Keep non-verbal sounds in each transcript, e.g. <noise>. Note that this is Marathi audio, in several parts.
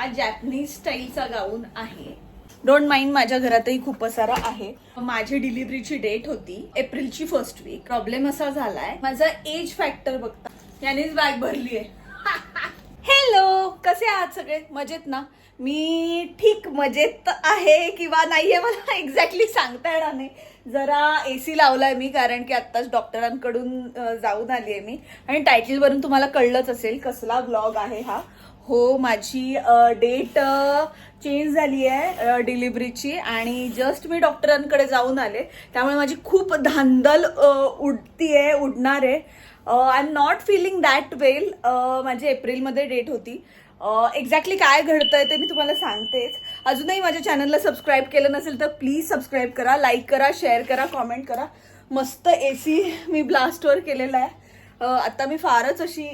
हा जॅपनीज स्टाईलचा गाऊन आहे. डोंट माइंड माझ्या घरातही खूप पसारा आहे. माझी डिलिव्हरीची डेट होती एप्रिलची फर्स्ट वीक प्रॉब्लेम असा झालाय माझा एज फॅक्टर बघता यानेच बॅग भरली आहे हॅलो कसे आहात सगळे? मजेत ना? मी ठीक मजेत आहे किंवा नाहीये मला एक्झॅक्टली सांगता येणार नाही. जरा ए सी लावलाय मी कारण की आत्ताच डॉक्टरांकडून जाऊन आली आहे मी. आणि टायटलवरून तुम्हाला कळलंच असेल कसला ब्लॉग आहे हा. हो माझी डेट चेंज झाली आहे डिलिव्हरीची आणि जस्ट मी डॉक्टरांकडे जाऊन आले. त्यामुळे माझी खूप धांदल उडती आहे उडणार. आहे I am not feeling that well माझी एप्रिलमध्ये डेट होती. एक्झॅक्टली काय घडतं आहे ते मी तुम्हाला सांगतेच. अजूनही माझ्या चॅनलला सबस्क्राईब केलं नसेल तर प्लीज सबस्क्राईब करा लाईक करा शेअर करा कॉमेंट करा. मस्त ए सी मी ब्लास्टवर केलेला आहे. आता मी फारच अशी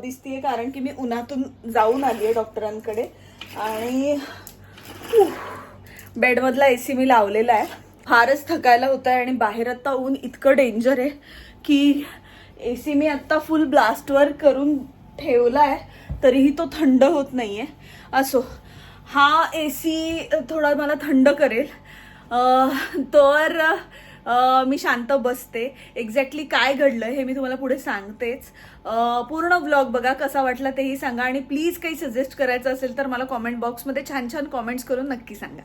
दिसतीये कारण की मी उन्हातून जाऊन आली आहे डॉक्टरांकडे. आणि बेडमधला ए सी मी लावलेला आहे. फारच थकायला होत आहे आणि बाहेर आत्ता ऊन इतकं डेंजर आहे की ए सी मी आत्ता फुल ब्लास्टवर करून ठेवला आहे तरीही तो थंड होत नाही आहे असो हा ए सी थोडा मला थंड करेल. तर मी शांत बसते. एक्झॅक्टली काय घडलं हे मी तुम्हाला पुढे सांगतेच. पूर्ण ब्लॉग बघा कसा वाटला तेही सांगा आणि प्लीज काही सजेस्ट करायचं असेल तर मला कॉमेंट बॉक्समध्ये छान छान कॉमेंट्स करून नक्की सांगा.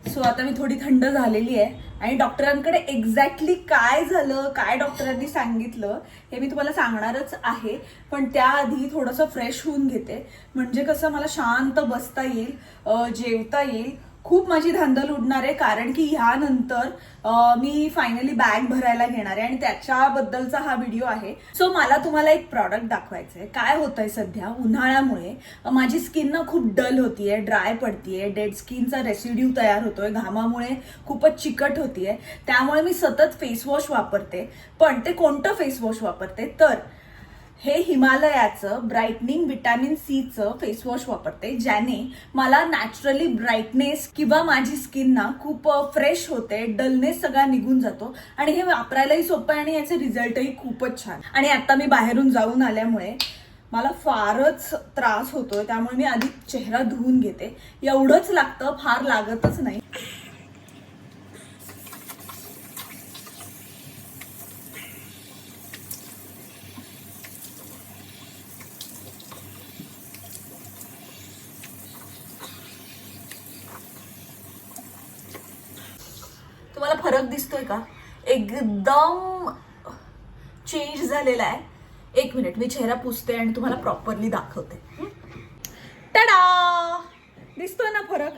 सो आता मी थोडी थंड झालेली आहे आणि डॉक्टरांकडे एक्झॅक्टली काय झालं काय डॉक्टरांनी सांगितलं हे मी तुम्हाला सांगणारच आहे. पण त्याआधी थोडंसं फ्रेश होऊन घेते. म्हणजे कसं मला शांत बसता येईल जेवता येईल खूप माझी धांदल उडणार आहे कारण की ह्यानंतर मी फायनली बॅग भरायला घेणार आहे आणि त्याच्याबद्दलचा हा व्हिडिओ आहे. सो मला तुम्हाला एक प्रॉडक्ट दाखवायचं आहे काय होतंय सध्या? उन्हाळ्यामुळे माझी स्किन ना खूप डल होतीये ड्राय पडतीये डेड स्किनचा रेसिड्यू तयार होतोय घामामुळे खूपच चिकट होतीये. त्यामुळे मी सतत फेस वॉश वापरते. पण ते कोणतं फेस वॉश वापरते? तर हे हिमालयाचं ब्राईटनिंग विटॅमिन सीचं फेस वॉश वापरते ज्याने मला नॅचरली ब्राईटनेस किंवा माझी स्किन ना खूप फ्रेश होते डलनेस सगळा निघून जातो. आणि हे वापरायलाही सोपं आहे आणि याचे रिझल्टही खूपच छान. आणि आता मी बाहेरून जाऊन आल्यामुळे मला फारच त्रास होतोय त्यामुळे मी आधी चेहरा धुवून घेते. एवढंच लागतं फार लागतच नाही. फरक दिसतोय का? एकदम चेंज झालेला आहे. एक मिनिट मी चेहरा पुसते आणि तुम्हाला प्रॉपरली दाखवते. टडा दिसतोय ना फरक?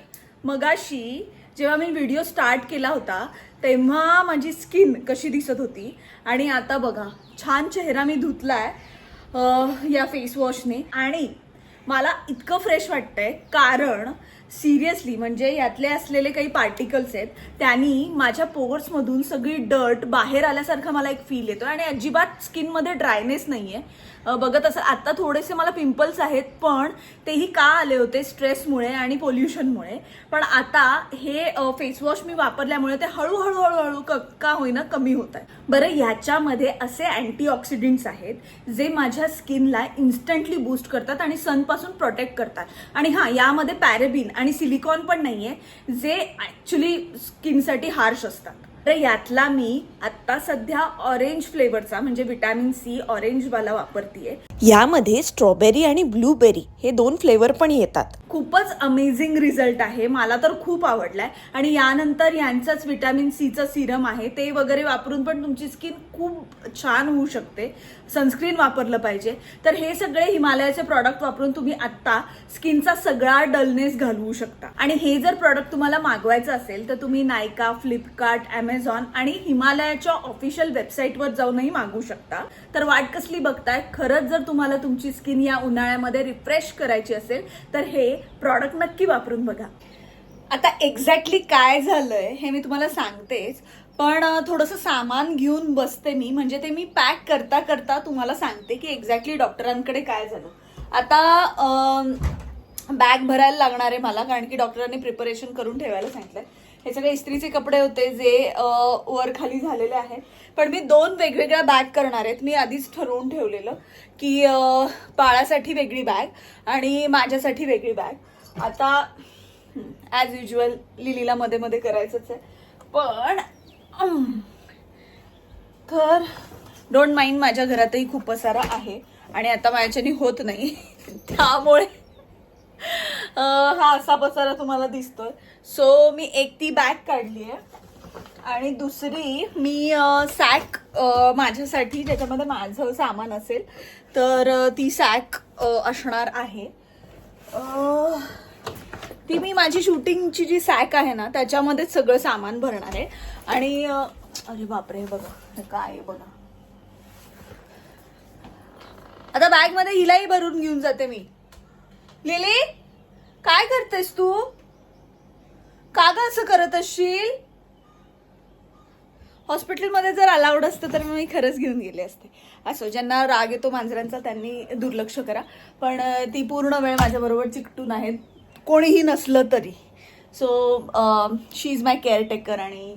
मगाशी जेव्हा मी व्हिडिओ स्टार्ट केला होता तेव्हा माझी स्किन कशी दिसत होती? आणि आता बघा छान चेहरा मी धुतलाय आहे या फेस वॉशने आणि मला इतकं फ्रेश वाटतंय कारण सिरियसली म्हणजे यातले असलेले काही पार्टिकल्स आहेत त्यांनी माझ्या पोर्समधून सगळी डर्ट बाहेर आल्यासारखा मला एक फील येतो आणि अजिबात स्किनमध्ये ड्रायनेस नाहीये. आहे बघत असं आता थोडेसे मला पिंपल्स आहेत पण तेही का आले होते स्ट्रेसमुळे आणि पोल्युशनमुळे? पण आता हे फेसवॉश मी वापरल्यामुळे ते हळूहळू हळूहळू क- का होईना कमी होत आहे. बरं याच्यामध्ये असे अँटीऑक्सिडंट्स आहेत जे माझ्या स्किनला इन्स्टंटली बूस्ट करतात आणि सनपासून प्रोटेक्ट करतात. आणि हां यामध्ये पॅरेबिन आणि सिलिकॉन पण नाही आहे जे ॲक्च्युली स्किनसाठी हार्श असतात. तर यातला मी आत्ता सध्या ऑरेंज फ्लेवरचा म्हणजे विटॅमिन सी ऑरेंजवाला वापरतीये. यामध्ये स्ट्रॉबेरी आणि ब्लूबेरी हे दोन फ्लेवर पण येतात. खूपच अमेझिंग रिझल्ट आहे. मला तर खूप आवडलाय. आणि यानंतर यांचंच विटॅमिन सीचं सिरम आहे. ते वगैरे वापरून पण तुमची स्किन खूप छान होऊ शकते. सनस्क्रीन वापरलं पाहिजे. तर हे सगळे हिमालयाचे प्रॉडक्ट वापरून तुम्ही आत्ता स्किनचा सगळा डलनेस घालवू शकता. आणि हे जर प्रॉडक्ट तुम्हाला मागवायचं असेल तर तुम्ही नायका फ्लिपकार्ट अमेझॉन आणि हिमालयाच्या ऑफिशियल वेबसाईटवर जाऊनही मागू शकता. तर वाट कसली बघताय? खरंच जर तुम्हाला तुमची स्किन या उन्हाळ्यामध्ये रिफ्रेश करायची असेल तर हे प्रॉडक्ट नक्की वापरून बघा. आता एक्झॅक्टली काय झालंय हे मी तुम्हाला सांगतेच पण अं, थोडंसं सामान घेऊन बसते मी. म्हणजे ते मी पॅक करता करता तुम्हाला सांगते की एक्झॅक्टली डॉक्टरांकडे काय झालं. आता बॅग भरायला लागणार आहे मला कारण की डॉक्टरांनी प्रिपरेशन करून ठेवायला सांगितलंय. हे सगळे इस्त्रीचे कपडे होते जे वर खाली झालेले आहेत. पण मी दोन वेगवेगळ्या बॅग करणार आहेत. मी आधीच ठरवून ठेवलेलं की बाळासाठी वेगळी बॅग आणि माझ्यासाठी वेगळी बॅग. आता ॲज युजल लिलीला मध्ये मध्ये करायचंच आहे. पण तर डोंट माइंड माझ्या घरातही खूप पसारा आहे आणि आता माझ्याच्यानी होत नाही. <laughs> त्यामुळे हा असा पसारा तुम्हाला दिसतोय. सो मी एक ती बॅग काढली आहे. आणि दुसरी मी सॅक माझ्यासाठी ज्याच्यामध्ये माझं सामान असेल तर ती सॅक असणार आहे. ती मी माझी शूटिंगची जी सॅक आहे ना त्याच्यामध्येच सगळं सामान भरणार आहे. आणि अरे बापरे बघा काय बघा. आता बॅगमध्ये हिलाही भरून घेऊन जाते मी. लिली काय करतेस तू? का ग असं करत असशील? हॉस्पिटलमध्ये जर अलाउड असतं तर मी खरंच घेऊन गेले असते. असो ज्यांना राग येतो मांजरांचा त्यांनी दुर्लक्ष करा. पण ती पूर्ण वेळ माझ्याबरोबर चिकटून आहेत. कोणीही नसलं तरी. So she is my caretaker आणि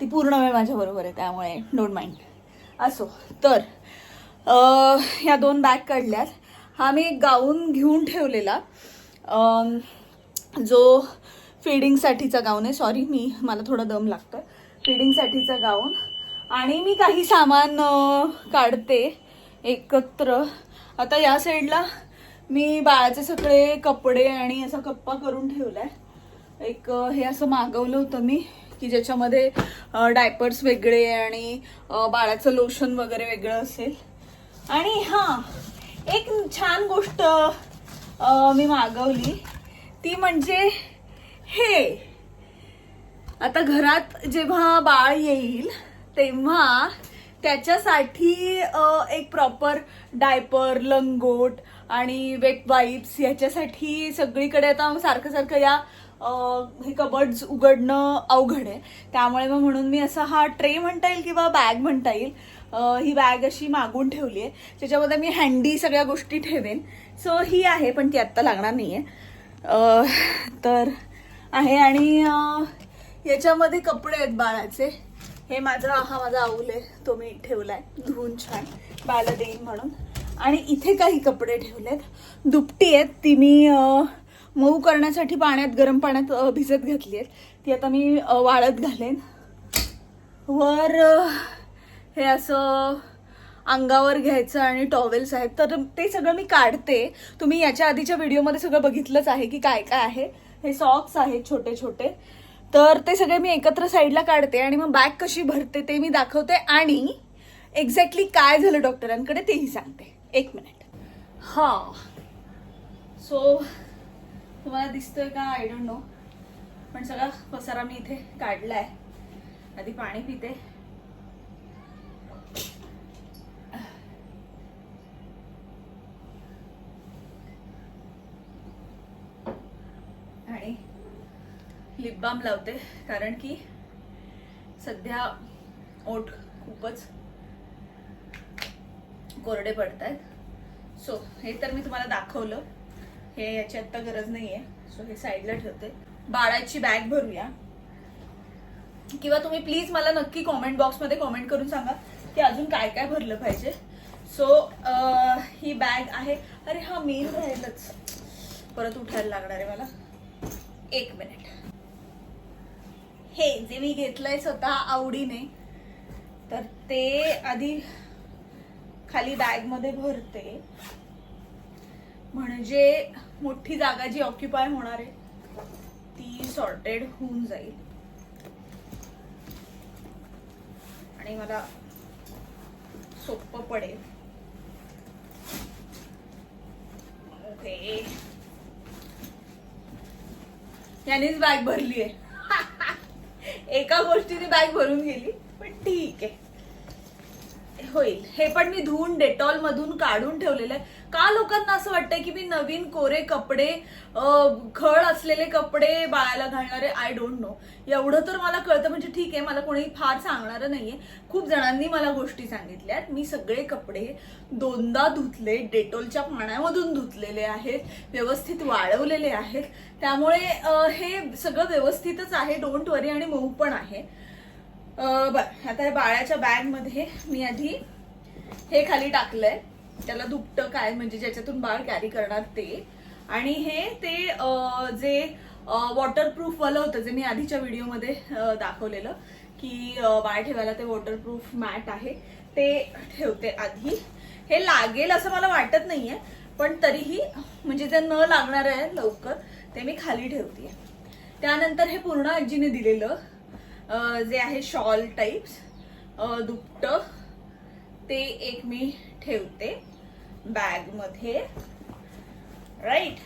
ती पूर्ण वेळ माझ्याबरोबर आहे त्यामुळे डोंट माइंड असो तर ह्या दोन बॅग काढल्यात. हा मी एक गाऊन घेऊन ठेवलेला. जो फिडिंगसाठीचा गाऊन आहे सॉरी मी मला थोडा दम लागतोय. फिडिंगसाठीचा गाऊन. आणि मी काही सामान काढते एकत्र. आता या साईडला मी बाळाचे सगळे कपडे आणि असा कप्पा करून ठेवला आहे एक हे असं मागवलं होतं मी की ज्याच्यामध्ये डायपर्स वेगळे आणि बाळाचं लोशन वगैरे वेगळं असेल. आणि हां एक छान गोष्ट मी मागवली. ती म्हणजे हे. आता घरात जेव्हा बाळ येईल तेव्हा त्याच्यासाठी एक प्रॉपर डायपर लंगोट आणि वेट वाईप्स ह्याच्यासाठी सगळीकडे आता सारखं सारखं या हे कबर्ड्स उघडणं अवघड आहे. त्यामुळे मग म्हणून मी असा हा ट्रे म्हणता येईल किंवा बॅग म्हणता येईल. ही बॅग अशी मागून ठेवली आहे. त्याच्यामध्ये मी हँडी सगळ्या गोष्टी ठेवेन. सो ही आहे पण ती आत्ता लागणार नाही आहे तर आहे आणि याच्यामध्ये कपडे आहेत बाळाचे. हे माझा हा माझा आऊल आहे. तो मी ठेवला आहे धुवून छान. बाळाला देईन म्हणून. आणि इथे काही कपडे ठेवलेत. दुपटी आहेत. ती मी मऊ करण्यासाठी पाण्यात गरम पाण्यात भिजत घातली आहेत. ती आता मी वाळत घालेन. वर हे असं अंगावर घ्यायचं आणि टॉवेल्स आहेत. तर ते सगळं मी काढते. तुम्ही याच्या आधीच्या व्हिडिओमध्ये सगळं बघितलंच आहे की काय काय आहे. हे सॉक्स आहेत छोटे छोटे. तर ते सगळे मी एकत्र साईडला काढते आणि मग बॅग कशी भरते ते मी दाखवते आणि एक्झॅक्टली काय झालं डॉक्टरांकडे तेही सांगते. एक मिनिट हां. सो तुम्हाला दिसतोय का? आय डोंट नो पण सगळा पसारा मी इथे काढला आहे आधी पाणी पिते आणि लिप बाम लावते कारण की सध्या ओठ खूपच कोरडे पडत आहेत सो हे तर मी तुम्हाला दाखवलं. हे याची आत्ता गरज नाही आहे सो हे साईडला ठेवते. बाळाची बॅग भरूया. किंवा तुम्ही प्लीज मला नक्की कॉमेंट बॉक्समध्ये कॉमेंट करून सांगा की अजून काय काय भरलं पाहिजे. सो ही बॅग आहे. अरे हा मेन राहिलच. परत उठायला लागणार आहे मला. एक मिनिट हे जे मी घेतलंय स्वतः आवडीने तर ते आधी खाली बॅगमध्ये भरते. म्हणजे मोठी जागा जी ऑक्युपाय होणार आहे ती सॉर्टेड होऊन जाईल. आणि मला सोपं पडेल. ओके. यानेच बॅग भरली आहे एका गोष्टीने बॅग भरून गेली पण ठीक आहे. होईल. हे पण मी धुवून डेटॉल मधून काढून ठेवलेलं आहे. का लोकांना असं वाटतंय की मी नवीन कोरे कपडे खळ असलेले कपडे बाळाला घालणारे आय डोंट नो एवढं तर मला कळतं. म्हणजे ठीक आहे मला कोणी फार सांगणारं नाहीये. खूप जणांनी मला गोष्टी सांगितल्यात मी सगळे कपडे दोनदा धुतले. डेटॉलच्या पाण्यामधून धुतलेले आहेत. व्यवस्थित वाळवलेले आहेत. त्यामुळे हे सगळं व्यवस्थितच आहे. डोंट वरी आणि मऊ पण आहे. बर आता या बाळाच्या बॅगमध्ये मी आधी हे खाली टाकलंय. त्याला दुपटं काय म्हणजे ज्याच्यातून बाळ कॅरी करणार ते. आणि हे ते जे वॉटरप्रूफ वालं होतं जे मी आधीच्या व्हिडिओमध्ये दाखवलेलं की बाळ ठेवायला ते वॉटरप्रूफ मॅट आहे ते ठेवते आधी. हे लागेल असं मला वाटत नाहीये पण तरीही म्हणजे जे न लागणार आहे लवकर ते मी खाली ठेवते त्यानंतर हे पूर्ण आजीने दिलेलं जे आहे शॉल टाईप्स दुपट ते एक मी ठेवते बॅगमध्ये. राईट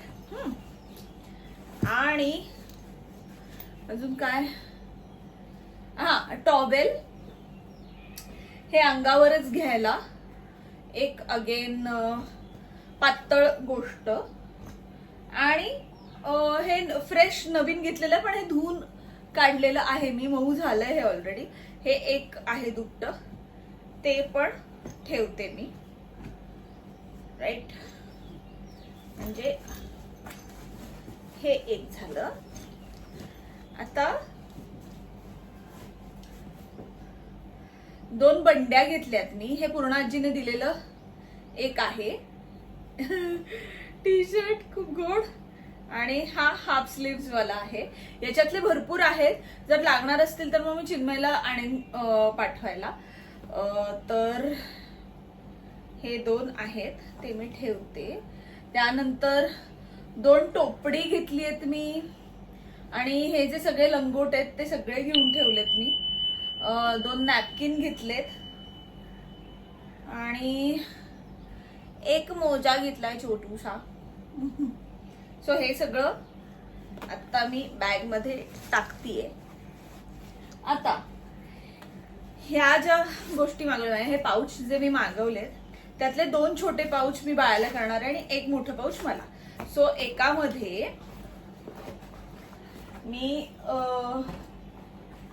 आणि अजून काय? हा टॉवेल. हे अंगावरच घ्यायला एक अगेन पातळ गोष्ट. आणि हे फ्रेश नवीन घेतलेलं पण हे धुवून काढलेलं आहे. मी मऊ झालंय हे ऑलरेडी हे एक आहे दुपट. ते पण ठेवते मी. राईट म्हणजे हे एक झालं. आता दोन बंड्या घेतल्यात मी. हे पूर्ण आजीने दिलेलं एक आहे. <laughs> टी शर्ट खूप गोड. आणि हा हाफ स्लीव्स वाला आहे. याच्यातले भरपूर आहेत. जर लागणार असतील तर मग मी चिन्मयला आणेन पाठवायला. तर हे दोन आहेत. ते मी ठेवते. त्यानंतर दोन टोपडी घेतली आहेत मी. आणि हे जे सगळे लंगोट आहेत ते सगळे घेऊन ठेवलेत मी. दोन नॅपकिन घेतलेत. आणि एक मोजा घेतलाय छोटूसा. <laughs> सो हे सगळं आता मी बॅगमध्ये टाकतीये. आता ह्या ज्या गोष्टी मागवल्या हे पाऊच जे मी मागवलेत त्यातले दोन छोटे पाऊच मी बाळाला करणार आहे आणि एक मोठं पाऊच मला. सो एकामध्ये मी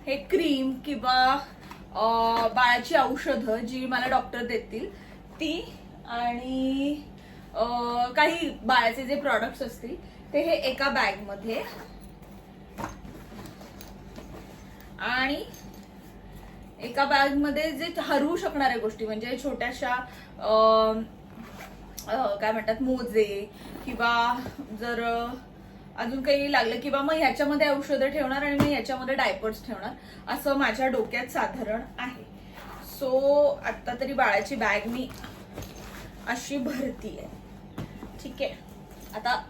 हे क्रीम किंवा बाळाची औषधं जी मला डॉक्टर देतील ती आणि काही बाळाचे जे प्रॉडक्ट्स असतील ते हे एका बॅगमध्ये. आणि एका बॅगमध्ये जे हरवू शकणाऱ्या गोष्टी म्हणजे छोट्याशा काय म्हणतात मोजे किंवा जर अजून काही लागलं किंवा मग ह्याच्यामध्ये औषधं ठेवणार आणि मग ह्याच्यामध्ये डायपर्स ठेवणार असं माझ्या डोक्यात साधारण आहे. सो आता तरी बाळाची बॅग मी अशी भरती आहे ठीक आहे. आता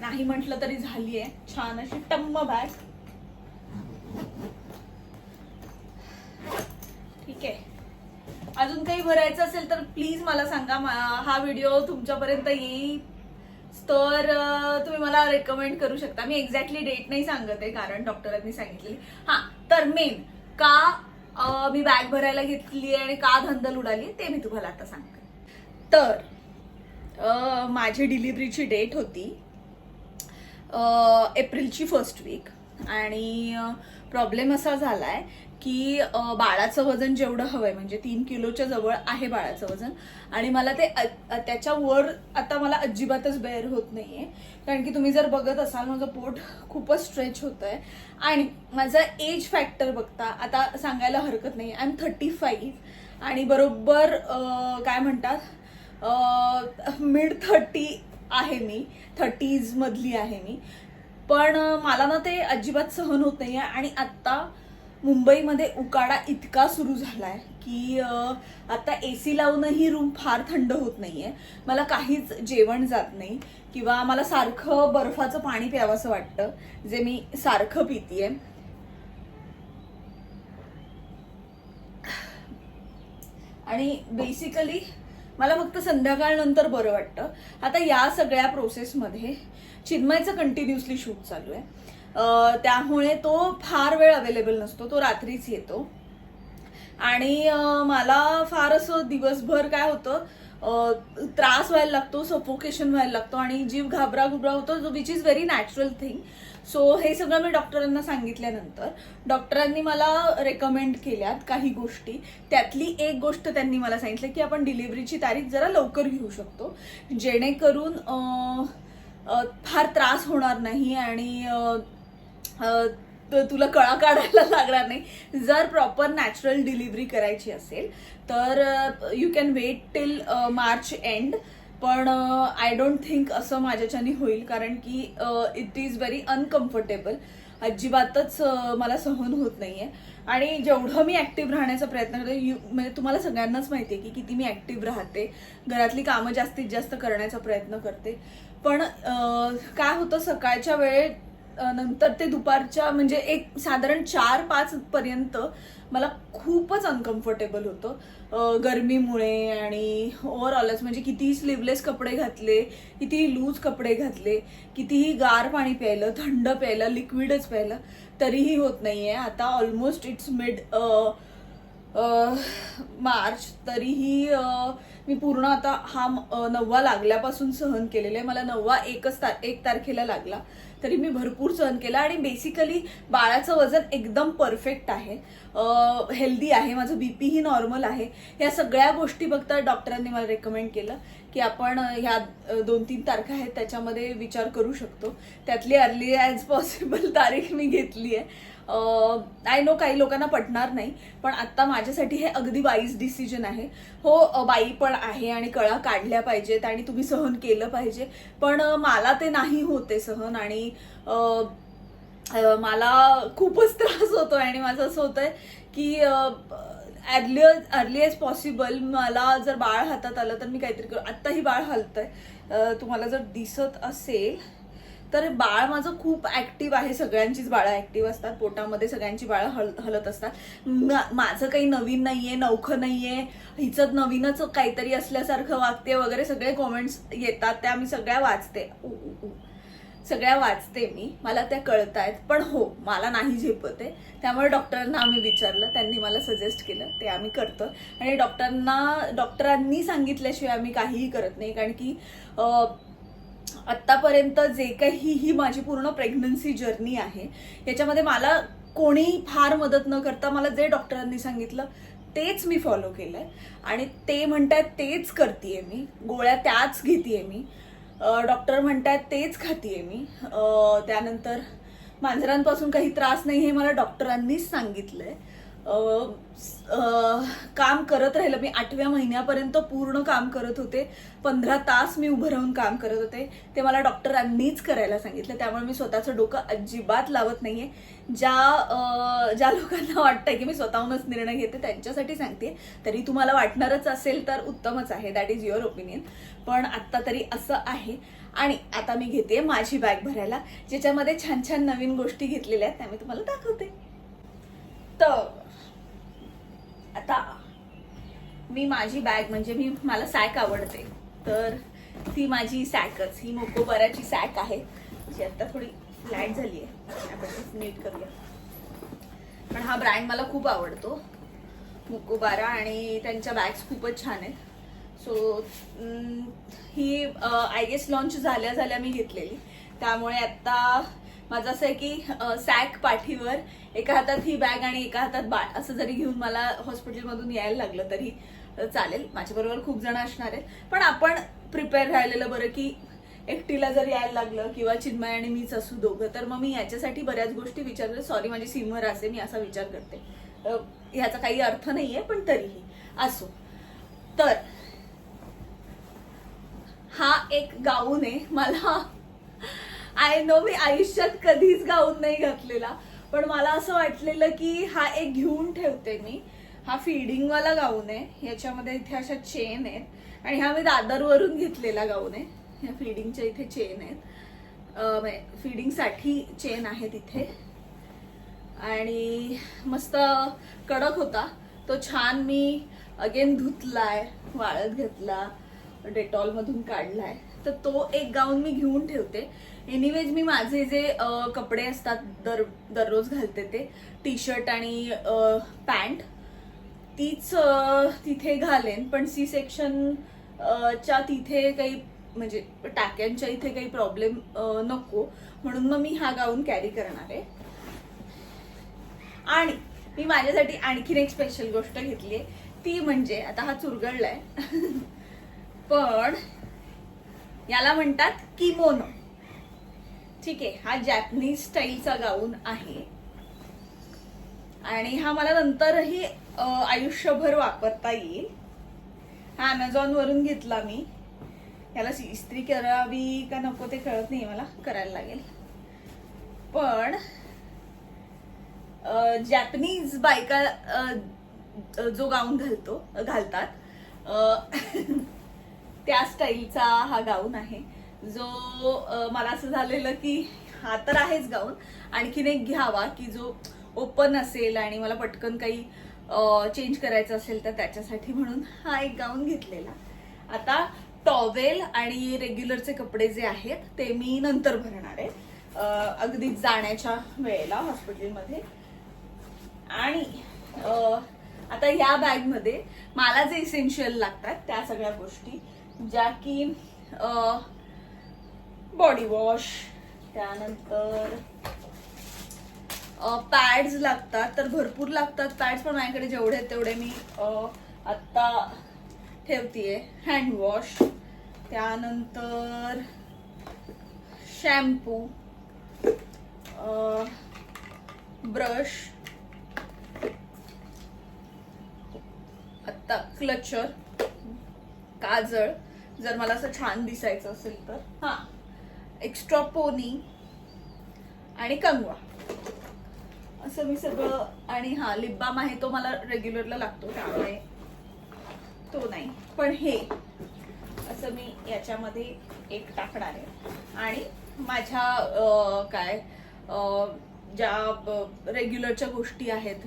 नाही म्हटलं तरी झाली आहे छान अशी टम्म बॅग ठीक आहे. अजून काही भरायचं असेल तर प्लीज मला सांगा. हा व्हिडिओ तुमच्यापर्यंत येईल. तर तुम्ही मला रेकमेंड करू शकता. मी एक्झॅक्टली डेट नाही सांगत आहे कारण डॉक्टरांनी सांगितलेली. हा तर मेन का आ, मी बॅग भरायला घेतली आणि का धंदल उडाली ते मी तुम्हाला आता सांगते. तर माझी डिलिव्हरीची डेट होती एप्रिलची फर्स्ट वीक आणि प्रॉब्लेम असा झालाय की बाळाचं वजन जेवढं हवंय म्हणजे तीन किलोच्या जवळ आहे बाळाचं वजन आणि मला ते त्याच्या वर आता मला अजिबातच बेअर होत नाहीये. कारण की तुम्ही जर बघत असाल माझं पोट खूपच स्ट्रेच होत आहे आणि माझा एज फॅक्टर बघता आता सांगायला हरकत नाही. आय एम थर्टी फाईव्ह आणि बरोबर काय म्हणतात? मिड थर्टी आहे मी. थर्टीज मधली आहे मी. पण मला ना ते अजिबात सहन होत नाहीये आणि आता मुंबईमध्ये उकाडा इतका सुरू झालाय की आता आता एसी लावूनही रूम फार थंड होत नाहीये. मला काहीच जेवण जात नाही किंवा मला सारखं बर्फाचं पाणी प्यावंसं वाटतं जे मी सारखं पितीये. आणि बेसिकली मला फक्त संध्याकाळ नंतर बरं वाटतं. आता या सगळ्या प्रोसेसमध्ये चिन्मयचं कंटिन्युअसली शूट चालू आहे. त्यामुळे तो फार वेळ अवेलेबल नसतो तो रात्रीच येतो. आणि मला फार असं दिवसभर काय होतं त्रास व्हायला लागतो सफोकेशन व्हायला लागतो आणि जीव घाबरा घुबरा होतो जो which is very natural thing so हे सगळं मी डॉक्टरांना सांगितल्यानंतर डॉक्टरांनी मला रेकमेंड केल्यात काही गोष्टी. त्यातली एक गोष्ट त्यांनी मला सांगितलं की आपण डिलिव्हरीची तारीख जरा लवकर घेऊ शकतो. जेणेकरून फार त्रास होणार नाही आणि तुला कळा काढायला लागणार नाही. जर प्रॉपर नॅचरल डिलिव्हरी करायची असेल तर you can wait till March end पण आय डोंट थिंक असं माझ्याच्यानी होईल कारण की इट इज व्हेरी अनकम्फर्टेबल अजिबातच मला सहन होत नाहीये. आणि जेवढं मी ऍक्टिव्ह राहण्याचा प्रयत्न करते यू म्हणजे तुम्हाला सगळ्यांनाच माहिती आहे की किती मी ऍक्टिव्ह राहते. घरातली कामं जास्तीत जास्त करण्याचा प्रयत्न करते. पण काय होतं सकाळच्या वेळेत नंतर ते दुपारच्या म्हणजे एक साधारण चार पाच पर्यंत मला खूपच अनकम्फर्टेबल होतं. गरमीमुळे आणि ओव्हरऑलच म्हणजे कितीही स्लीवलेस कपडे घातले कितीही लूज कपडे घातले कितीही गार पाणी प्यायलं थंड प्यायलं लिक्विडच प्यायलं तरीही होत नाहीये. आता ऑलमोस्ट इट्स मिड मार्च तरीही मी पूर्ण आता हा नववा लागल्यापासून सहन केलेला आहे. मला नववा एकच तार एक तारखेला लागला. तरी मी भरपूर सहन केला आणि बेसिकली बाळाचं वजन एकदम परफेक्ट आहे. हेल्दी आहे. माझं बी पीही नॉर्मल आहे. या सगळ्या गोष्टी बघता डॉक्टरांनी मला रेकमेंड केलं की आपण ह्या दोन तीन तारखा आहेत त्याच्यामध्ये विचार करू शकतो. त्यातली अर्ली ॲज पॉसिबल तारीख मी घेतली आहे. आय नो काही लोकांना पटणार नाही पण आता माझ्यासाठी हे अगदी वाईज डिसिजन आहे. हो बाई पण आहे आणि कळा काढल्या पाहिजेत आणि तुम्ही सहन केलं पाहिजे पण मला ते नाही होते सहन आणि मला खूपच त्रास होतोय आणि माझं असं होतंय की अर्ली अर्ली एज पॉसिबल मला जर बाळ हातात आलं तर मी काहीतरी करू. आत्ताही बाळ हलतंय. तुम्हाला जर दिसत असेल तर बाळ माझं खूप ऍक्टिव्ह आहे सगळ्यांचीच बाळं ऍक्टिव्ह असतात पोटामध्ये सगळ्यांची बाळं हल हलत असतात. माझं काही नवीन नाहीये नवखं नाहीये. हिचं नवीनच काहीतरी असल्यासारखं वागते वगैरे सगळे कॉमेंट्स येतात त्या मी सगळ्या वाचते. सगळ्या वाचते मी. मला त्या कळत आहेत पण हो मला नाही झेपत आहे त्यामुळे डॉक्टरांना आम्ही विचारलं. त्यांनी मला सजेस्ट केलं. ते आम्ही करतो आणि डॉक्टरांना डॉक्टरांनी सांगितल्याशिवाय आम्ही काहीही करत नाही. कारण की आत्तापर्यंत जे काही ही माझी पूर्ण प्रेग्नन्सी जर्नी आहे याच्यामध्ये मला कोणी फार मदत न करता मला जे डॉक्टरांनी सांगितलं तेच मी फॉलो केलंय. आणि ते म्हणतायत तेच करते मी. गोळ्या त्याच घेतेय मी. डॉक्टर म्हणतायत तेच खातीये मी. त्यानंतर मांजरांपासून काही त्रास नाही हे मला डॉक्टरांनीच सांगितलंय. आहे काम करत राहिलं. मी आठव्या महिन्यापर्यंत पूर्ण काम करत होते. पंधरा तास मी उभं राहून काम करत होते. ते मला डॉक्टरांनीच करायला सांगितलं. त्यामुळे मी स्वतःचं डोकं अजिबात लावत नाहीये. ज्या ज्या लोकांना वाटतंय की मी स्वतःहूनच निर्णय घेते त्यांच्यासाठी सांगते. तरी तुम्हाला वाटणारच असेल तर उत्तमच आहे. दॅट इज युअर ओपिनियन पण आत्ता तरी असं आहे. आणि आता मी घेते माझी बॅग भरायला. ज्याच्यामध्ये छान छान नवीन गोष्टी घेतलेल्या आहेत त्या मी तुम्हाला दाखवते. तर आता मी माझी बॅग म्हणजे मी मला सॅक आवडते. तर ती माझी सॅकच ही मोकोबाराची सॅक आहे. जी आता थोडी फ्लॅट झाली आहे आपण नीट करूया. पण हा ब्रँड मला खूप आवडतो. मुकोबारा आणि त्यांच्या बॅग्स खूपच छान आहेत. सो ही आय गेस लॉन्च झाल्या झाल्या मी घेतलेली. त्यामुळे आता माझं असं आहे की सॅक पाठीवर एका हातात ही बॅग आणि एका हातात बा असं जरी घेऊन मला हॉस्पिटलमधून यायला लागलं तरी चालेल. माझ्याबरोबर खूप जण असणार आहेत. पण आपण प्रिपेअर राहिलेलं बरं की एकटीला जर यायला लागलं किंवा चिन्मय आणि मीच असू दोघं तर मग मी याच्यासाठी बऱ्याच गोष्टी विचारले सॉरी माझी सिमर असे मी असा विचार करते. ह्याचा काही अर्थ नाहीये पण तरीही. असो. तर हा एक गाऊन आहे मला आय नो मी आयुष्यात कधीच गाऊन नाही घातलेला पण मला असं वाटलेलं की हा एक घेऊन ठेवते मी. हा फिडिंग वाला गाऊन आहे. याच्यामध्ये इथे अशा चेन आहेत. आणि हा मी दादरवरून घेतलेला गाऊन आहे. ह्या फिडिंगच्या इथे चेन आहेत. फिडिंगसाठी चेन आहे तिथे आणि मस्त कडक होता. तो छान मी अगेन धुतलाय वाळत घेतला डेटॉल मधून काढलाय. तर तो एक गाऊन मी घेऊन ठेवते. एनिवेज मी माझे जे कपडे असतात दर दररोज घालते ते टी शर्ट आणि पॅन्ट तीच तिथे घालेन. पण सी सेक्शन च्या तिथे काही म्हणजे टाक्यांच्या इथे काही प्रॉब्लेम नको. म्हणून मग मी हा गाऊन कॅरी करणार आहे. आणि मी माझ्यासाठी आणखीन एक स्पेशल गोष्ट घेतली ती म्हणजे आता हा चुरगळलाय <laughs> पण याला म्हणतात किमोनो. ठीक आहे हा जॅपनीज स्टाईलचा गाऊन आहे. आणि हा मला नंतरही आयुष्यभर वापरता येईल. हा अमेझॉन वरून घेतला मी. याला इस्त्री करावी का नको ते कळत नाही मला करायला लागेल. पण जॅपनीज बायका जो गाऊन घालतो घालतात त्या स्टाईलचा हा गाऊन आहे. जो मला असं झालेलं की हा तर आहेच गाऊन. आणखीन एक घ्यावा की जो ओपन असेल आणि मला पटकन काही चेंज करायचं असेल तर त्याच्यासाठी म्हणून हा एक गाऊन घेतलेला. आता टॉवेल आणि रेग्युलरचे कपडे जे आहेत ते मी नंतर भरणार आहे. अगदी जाण्याच्या वेळेला हॉस्पिटलमध्ये. आणि आता या बॅगमध्ये मला जे इसेन्शियल लागतात त्या सगळ्या गोष्टी ज्या की बॉडी वॉश त्यानंतर पॅड्स लागतात तर भरपूर लागतात. पॅड्स पण माझ्याकडे जेवढे तेवढे मी आत्ता ठेवतीये. हँडवॉश त्यानंतर शॅम्पू ब्रश आत्ता क्लचर काजळ. जर मला असं छान दिसायचं असेल तर. हां. एक्स्ट्रा पोनी आणि कंगवा. असं मी सगळं आणि हा लिप बाम आहे तो मला रेग्युलरला लागतो त्यामुळे तो नाही. पण हे असं मी याच्यामध्ये एक टाकणार आहे. आणि माझ्या काय ज्या रेग्युलरच्या गोष्टी आहेत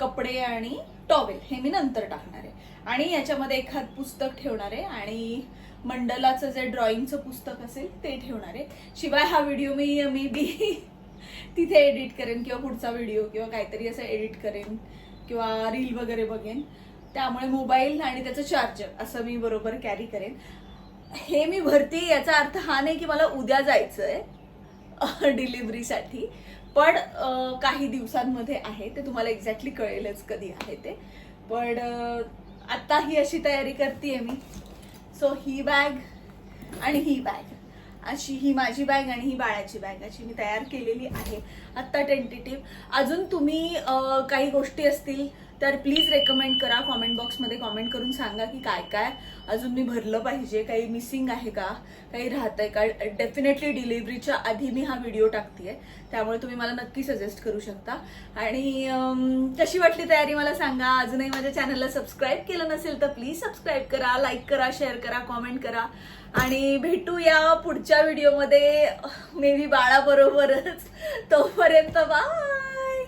कपडे आणि टॉवेल हे मी नंतर टाकणार आहे. आणि याच्यामध्ये एखाद पुस्तक ठेवणार आहे आणि मंडलाचं जे ड्रॉइंगचं पुस्तक असेल ते ठेवणार आहे. शिवाय हा व्हिडिओ मी मी बी तिथे एडिट करेन किंवा पुढचा व्हिडिओ किंवा काहीतरी असं एडिट करेन किंवा रील वगैरे बघेन. त्यामुळे मोबाईल आणि त्याचं चार्जर असं मी बरोबर कॅरी करेन. हे मी भरते याचा अर्थ हा नाही की मला उद्या जायचं आहे डिलिव्हरीसाठी पण काही दिवसांमध्ये आहे ते तुम्हाला एक्झॅक्टली कळेलच कधी आहे ते. पण आत्ता ही अशी तयारी करते मी. सो ही बॅग आणि ही बॅग अशी ही माझी बॅग आणि ही बाळाची बॅग अशी मी तयार केलेली आहे. आत्ता टेंटेटिव्ह अजून तुम्ही काही गोष्टी असतील तर प्लीज रेकमेंड करा. कॉमेंट बॉक्समध्ये कॉमेंट करून सांगा की काय काय. अजून मी भरलं पाहिजे. काही मिसिंग आहे का? काही राहत आहे का? डेफिनेटली डिलिव्हरीच्या आधी मी हा व्हिडिओ टाकतेय. त्यामुळे तुम्ही मला नक्की सजेस्ट करू शकता. आणि कशी वाटली तयारी मला सांगा. अजूनही माझ्या चॅनलला सबस्क्राईब केलं नसेल तर प्लीज सबस्क्राईब करा लाईक करा शेअर करा कॉमेंट करा. आणि भेटूया पुढच्या व्हिडिओमध्ये मे बी बाळाबरोबरच. तोपर्यंत बाय